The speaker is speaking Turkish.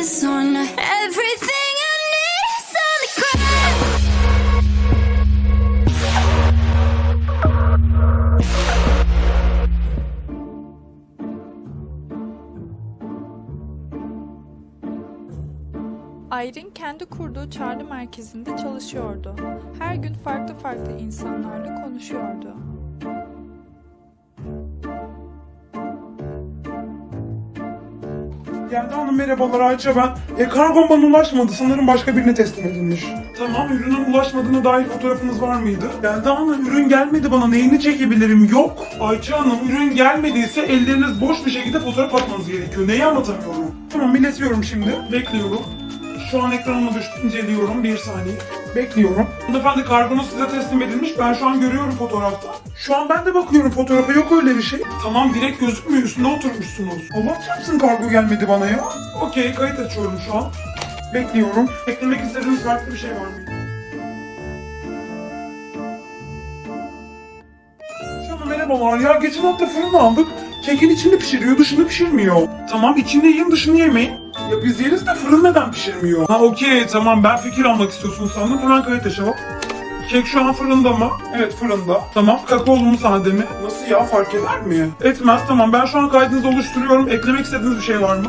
is on everything I need is on the. Aylin kendi kurduğu çağrı merkezinde çalışıyordu. Her gün farklı farklı insanlarla konuşuyordu. Yelda Hanım merhabalar Ayça ben. E, kargom bana ulaşmadı. Sanırım başka birine teslim edilmiş. Tamam ürünün ulaşmadığına dair fotoğrafınız var mıydı? Yelda Hanım ürün gelmedi bana. Neyini çekebilirim? Yok. Ayça Hanım ürün gelmediyse elleriniz boş bir şekilde fotoğraf atmanız gerekiyor. Neyi anlatamıyorum? Tamam iletiyorum şimdi. Bekliyorum. Şu an ekranıma düştü. inceliyorum. Bir saniye. Bekliyorum. Hanımefendi kargonuz size teslim edilmiş. Ben şu an görüyorum fotoğrafta. Şu an ben de bakıyorum fotoğrafa. Yok öyle bir şey. Tamam direkt gözükmüyor. Üstüne oturmuşsunuz. Allah çarpsın kargo gelmedi bana ya. Okey kayıt açıyorum şu an. Bekliyorum. Eklemek istediğiniz farklı bir şey var mı? Canım merhabalar ya geçen hafta fırın aldık. Kekin içini pişiriyor dışını pişirmiyor. Tamam içinde yiyin dışını yemeyin. Ya biz yeriz de fırın neden pişirmiyor? Ha okey tamam ben fikir almak istiyorsun sandım hemen kayıt açalım. Kek şu an fırında mı? Evet fırında. Tamam kakaolu mu sade mi? Nasıl ya fark eder mi? Etmez tamam ben şu an kaydınızı oluşturuyorum. Eklemek istediğiniz bir şey var mı?